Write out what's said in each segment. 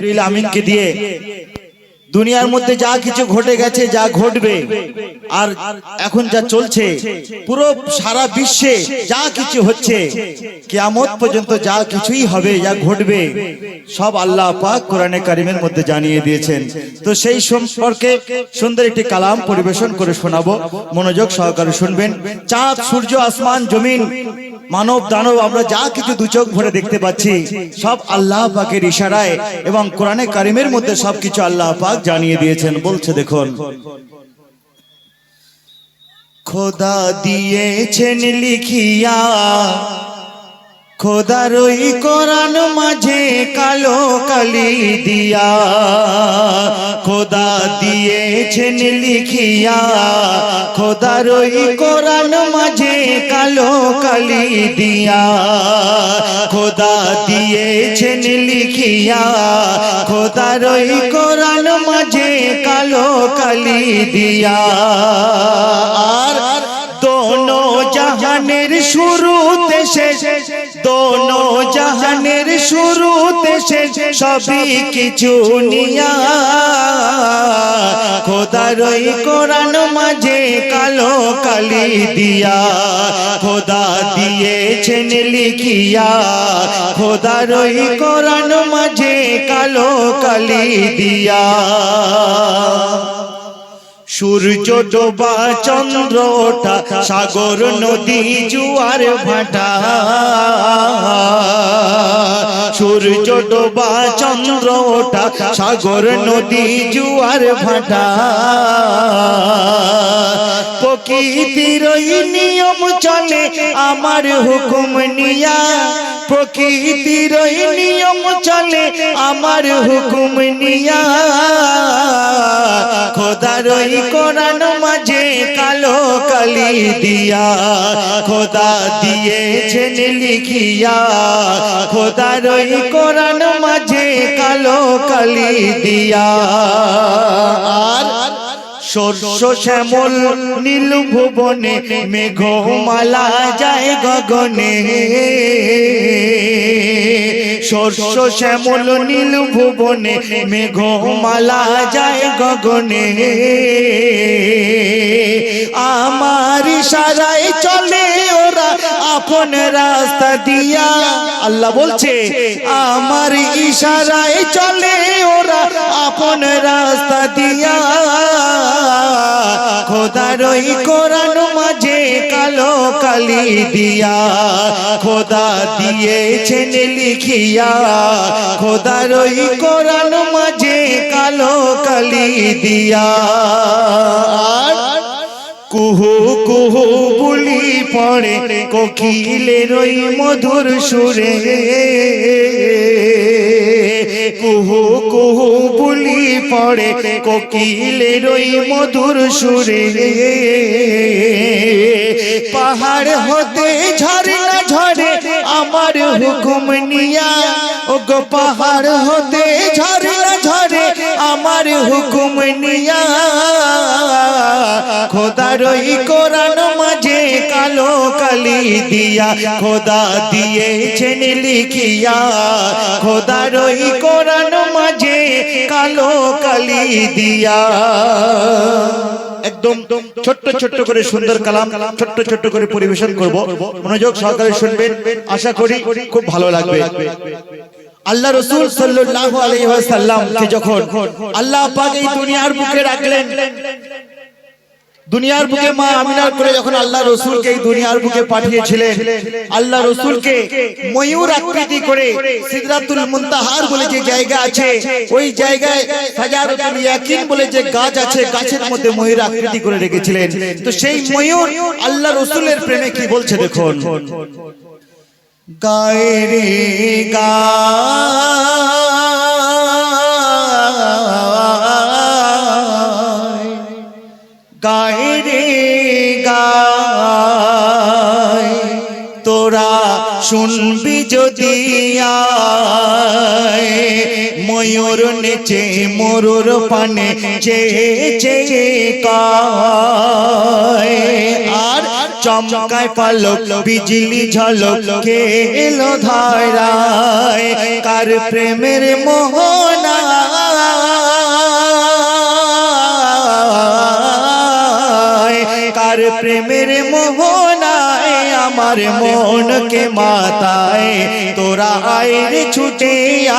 জিব্রিল আমিনকে দিয়ে দুনিয়ার মধ্যে যা কিছু ঘটে গেছে, যা ঘটবে, আর এখন যা চলছে, পুরো সারা বিশ্বে যা কিছু হচ্ছে, কিয়ামত পর্যন্ত যা কিছুই হবে, যা ঘটবে, সব আল্লাহ পাক কোরআনে কারিমের মধ্যে জানিয়ে দিয়েছেন। তো সেই সম্পর্কে সুন্দর একটি কালাম পরিবেশন করে শোনাবো। মনোযোগ সহকারে শুনবেন। চাঁদ, সূর্য, আসমান, জমিন, মানব, দানব, আমরা যা কিছু দু চোখ ভরে দেখতে পাচ্ছি, সব আল্লাহ পাকের ইশারায় এবং কোরআনে কারিমের মধ্যে সবকিছু আল্লাহ পাক জানিয়ে দিয়েছেন, বলছে দেখুন। খোদা দিয়েছেন লিখিয়া, খোদার ওই কোরআন মাঝে কালো কালি দিয়া। খোদা দিয়েছেন লিখিয়া, খোদার ওই কোরআন মাঝে কালো কালি দিয়া। খোদা দিয়েছেন লিখিয়া, খোদার ওই মাঝে কালো কালি দিয়া। জাহানের শুরুতে শেষ দোনো জাহানের শুরুতে শেষ সবই কিছু নিয়া। খোদার ওই কোরআন মাঝে কালো কালি দিয়া, খোদা দিয়েছেন লিখিয়া। খোদার ওই কোরআন মাঝে কালো কালি দিয়া। সূর্য ডোবা চন্দ্র ওঠা সাগর, নদী, জুয়ার ভাটা। সূর্য ডোবা চন্দ্র ওঠা সাগর, নদী, জুয়ার ভাটা। প্রকৃতির নিয়ম চলে, আমার হুকুম নিয়া। প্রকৃতির নিয়ম চলে, আমার হুকুম নিয়া। খোদার ওই কোরআন মাঝে কালো কালি দিয়া, খোদা দিয়েছেন লিখিয়া। খোদার ওই কোরআন মাঝে কালো কালি দিয়া। শস্য শ্যামল নীল ভুবনে মেঘমালা যায় গগনে। শস্য শ্যামল নীল ভুবনে মেঘমালা যায় গগনে। আমার ইশারায় চলে ওরা, আপন রাস্তা দিয়া। আল্লাহ বলছে আমার ইশারায় চলে ওরা আপন রাস্তা দিয়া। খোদার ওই কোরআন মাঝে কালো কালি দিয়া। খোদা দিয়েছেন লিখিয়া। খোদার ওই কোরআন মাঝে কালো কালি দিয়া। কুহু কুহু বুলি পড়ে কোকিলের ওই মধুর সুরে। কুহু কুহু বুলি পড়ে কোকিলের ওই মধুর সুরে। পাহাড় হতে ঝরনা ঝরে আমার হুকুম নিয়া। ও গো পাহাড় হতে ঝরনা ঝরে আমার হুকুম নিয়া। খোদার ওই কোরআন মাঝে কালো কালি দিয়া খোদা দিয়েছেন লিখিয়া। খোদার ওই কোরআন মাঝে কালো কালি দিয়া। একদম ছোট্ট ছোট্ট করে সুন্দর কালাম, ছোট্ট ছোট্ট করে পরিবেশন করব। মনোযোগ সহকারে শুনবেন, আশা করি খুব ভালো লাগবে। আল্লাহ রসুল আলাইহি ওয়াসাল্লাম যখন আল্লাহ পাক দুনিয়ার বুকে রাখলেন দুনিয়ার বুকে মা আমিনার করে যখন আল্লাহ রসুলকে এই দুনিয়ার বুকে পাঠিয়েছিলেন, আল্লাহ রসুলকে ময়ূর আকৃতি করে সিদরাতুল মুনতাহার বলে যে জায়গা আছে, ওই জায়গায় বলে যে গাছ আছে, গাছের মধ্যে ময়ূর আকৃতি করে রেখেছিলেন। তো সেই ময়ূর আল্লাহ রসুলের প্রেমে কি বলছে দেখুন? গায়ে রে গায়ে রে গায়, তোরা শুনবি যদি ময়ূর নেচে, মরুর পানে চে চে আর চমকায় পালক, বিজলি ঝলক এলো ধারায়। কার প্রেমের মোহনা প্রেমের মোহনায়, আমার মনকে মাতায়। তোরা আয় ছুটে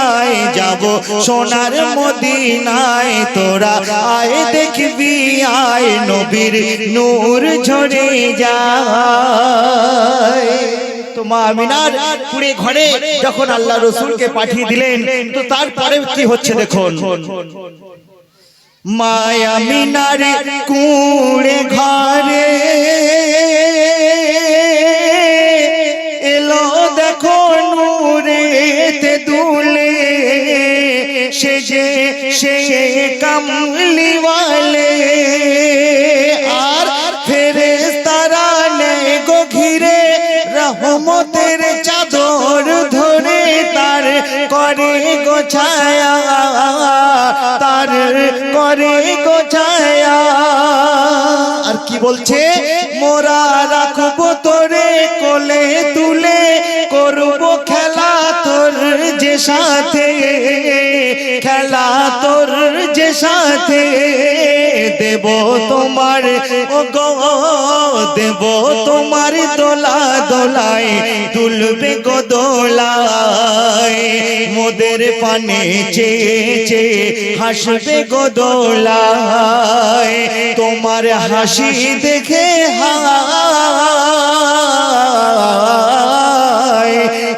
আয়, যাব সোনার মদিনায়। তোরা আয়, দেখবি আয়, নবীর নূর ঝরে যায়। তো মা আমিনার যখন আল্লাহ রসুলকে পাঠিয়ে দিলেন, তো তারপরে কি হচ্ছে দেখুন? মায়া মিনারে কুড়ে ঘরে এলো দেখো নূরেতে দুলে। সে যে সে কামলিওয়ালে। আর ফেরেস্তারা নেই গো ঘিরে রহমতের চাদর ধরে তার করে গো ছায়া। তার করে গো ছায়া। আর কি বলছে? মোরা রাখব তোরে কোলে তুলে, করব খেলা তোর যে সাথে। খেলা তোর যে সাথে। দেব তোমার ও গো দেব তোমার দোলা দোলায় তুলবে গো দোলায় মোদের পানে চে চে হাসবে গো দোলায় তোমার হাসি দেখে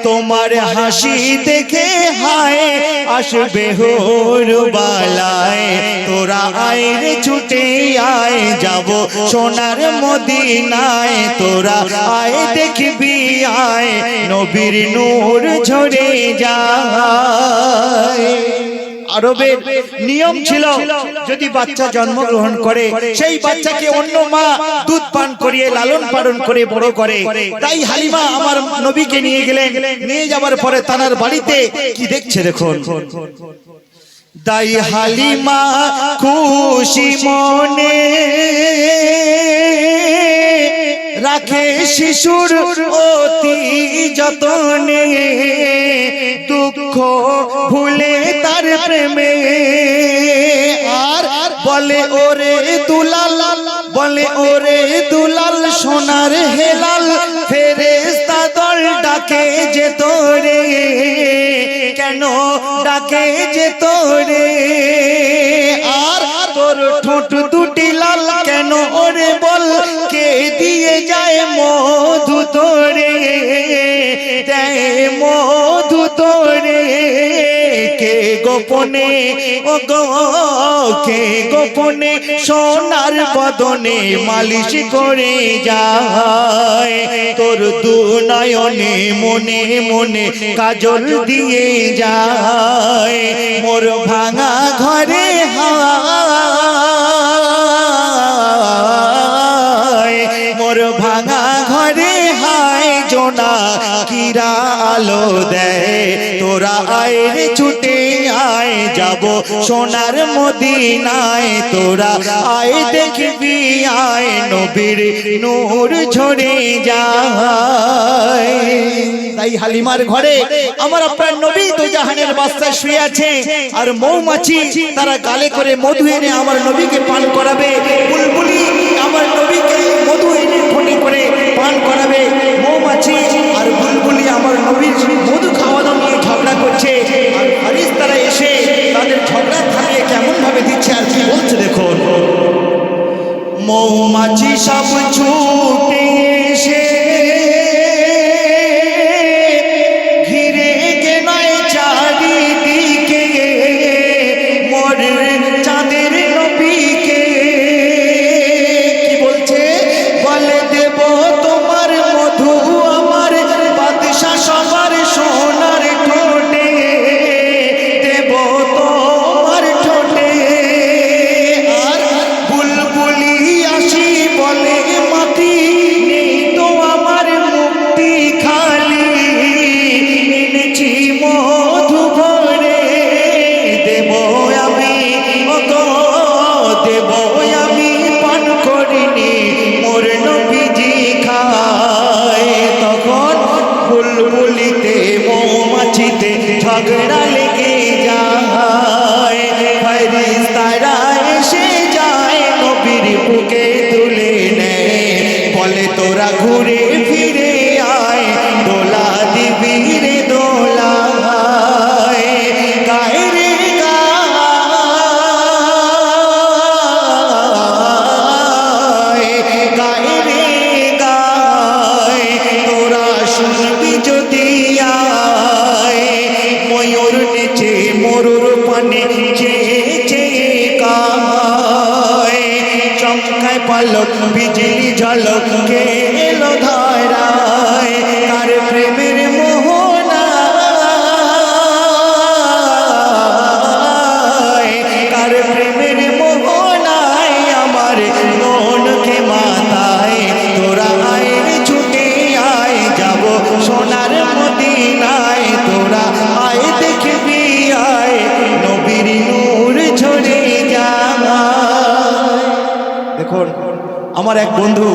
তোমার হাসি দেখে হায় আসবে হোর বালায় তোরা আয় ছুটে আয় যাব সোনার মদিনায়। তোরা আয় দেখবি আয় নবীর নূর ঝরে যায়। আরবের নিয়ম ছিল, যদি বাচ্চা জন্মগ্রহণ করে, সেই বাচ্চাকে অন্য মা দুধ পান করিয়ে, লালন পালন করে বড় করে। তাই হালিমা আমার নবীকে নিয়ে গেলেন। নিয়ে যাওয়ার পরে তানার বাড়িতে কি দেখছে দেখুন? তাই হালিমা খুশি মনে রাখে শিশুর অতি যতনে। দুঃখ ভুলে তার প্রেমে। আর বলে ওরে দুলাল, বলে ওরে দুলাল, সোনার হেলাল ফেরেস্তা দল ডাকে যে তোরে। কেন ডাকে যে তোরে? আর তোর ঠোঁট দুটি লাল মধু তোরে, দেয় মধু তোরে। কে গোপনে, ও গো, কে গোপনে সোনার বদনে মালিশ করে যায়। তোর দু নয়নে মনে মনে কাজল দিয়ে যায়। মোর ভাঙা ঘরে হায় কিরা আলো দেয়। তোরা আয় রে ছুটে আয়, যাব সোনার মদিনায়। তোরা আয় দেখবি, আয় নবীর নূর ঝরে যায়। তাই হালিমার ঘরে আমার আপনার নবী তো জাহানের বাস্তায় শুয়ে আছে। আর মৌমাছি তারা গালে করে মধু এনে আমার নবীকে পান করাবে। বুলবুলি আমার নবীকে মধু এনে ঠোঁটে করে পান করাবে। মৌমাছি আর বুলবুলি আমার নবীর মধু খাওয়ানো নিয়ে ঝগড়া করছে। আর হারিস তারা এসে তাদের ঝগড়া থামিয়ে কেমন ভাবে দিচ্ছে আর কি বলছে দেখুন। মৌমাছি সব ছুটে ঝগড়া লেগে যায়। ফাইরিস তারা এসে যায় নবীর বুকে তুলে নেয়। বলে তোরা ঘুরে এক বন্ধু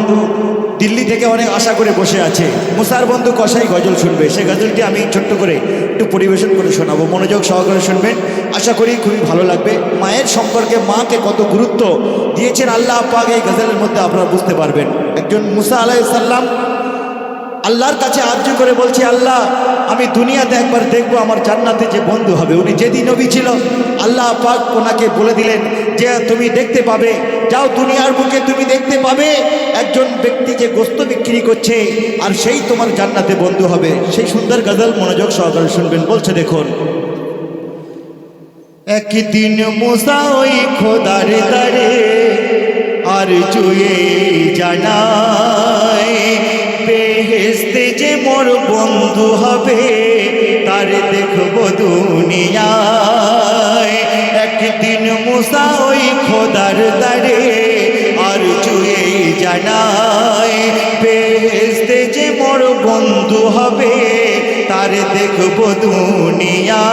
দিল্লি থেকে অনেক আশা করে বসে আছে। মুসার বন্ধু কষাই গজল শুনবে। সেই গজলটি আমি ছোট্ট করে একটু পরিবেশন করে শোনাবো। মনোযোগ সহকারে শুনবেন। আশা করি খুবই ভালো লাগবে। মায়ের সম্পর্কে মাকে কত গুরুত্ব দিয়েছেন আল্লাহ পাক এই গজলের মধ্যে আপনারা বুঝতে পারবেন। একজন মুসা আলাইসাল্লাম আল্লাহর কাছে আর্য করে বলছি, আল্লাহ, আমি দুনিয়াতে একবার দেখব আমার জান্নাতে যে বন্ধু হবে। উনি যেদিন নবী ছিল, আল্লাহ পাক ওনাকে বলে দিলেন যে তুমি দেখতে পাবে, যাও দুনিয়ার বুকে তুমি দেখতে পাবে, একজন ব্যক্তি যে গোস্ত বিক্রি করছে, আর সেই তোমার জান্নাতে বন্ধু হবে। সেই সুন্দর গজল মনোযোগ সহকারে শুনবেন। বলছে, দেখুন। একদিন মুসা ওই খোদার দারে আর জুয়ে জানায় বেহেস্তে যে মোর বন্ধু হবে, তার দেখব দুনিয়ায়। একদিন মুসা ওই খোদার দারে আর জুয়ে জানায় পেস্তে যে মোর বন্ধু হবে, তার দেখব দুনিয়া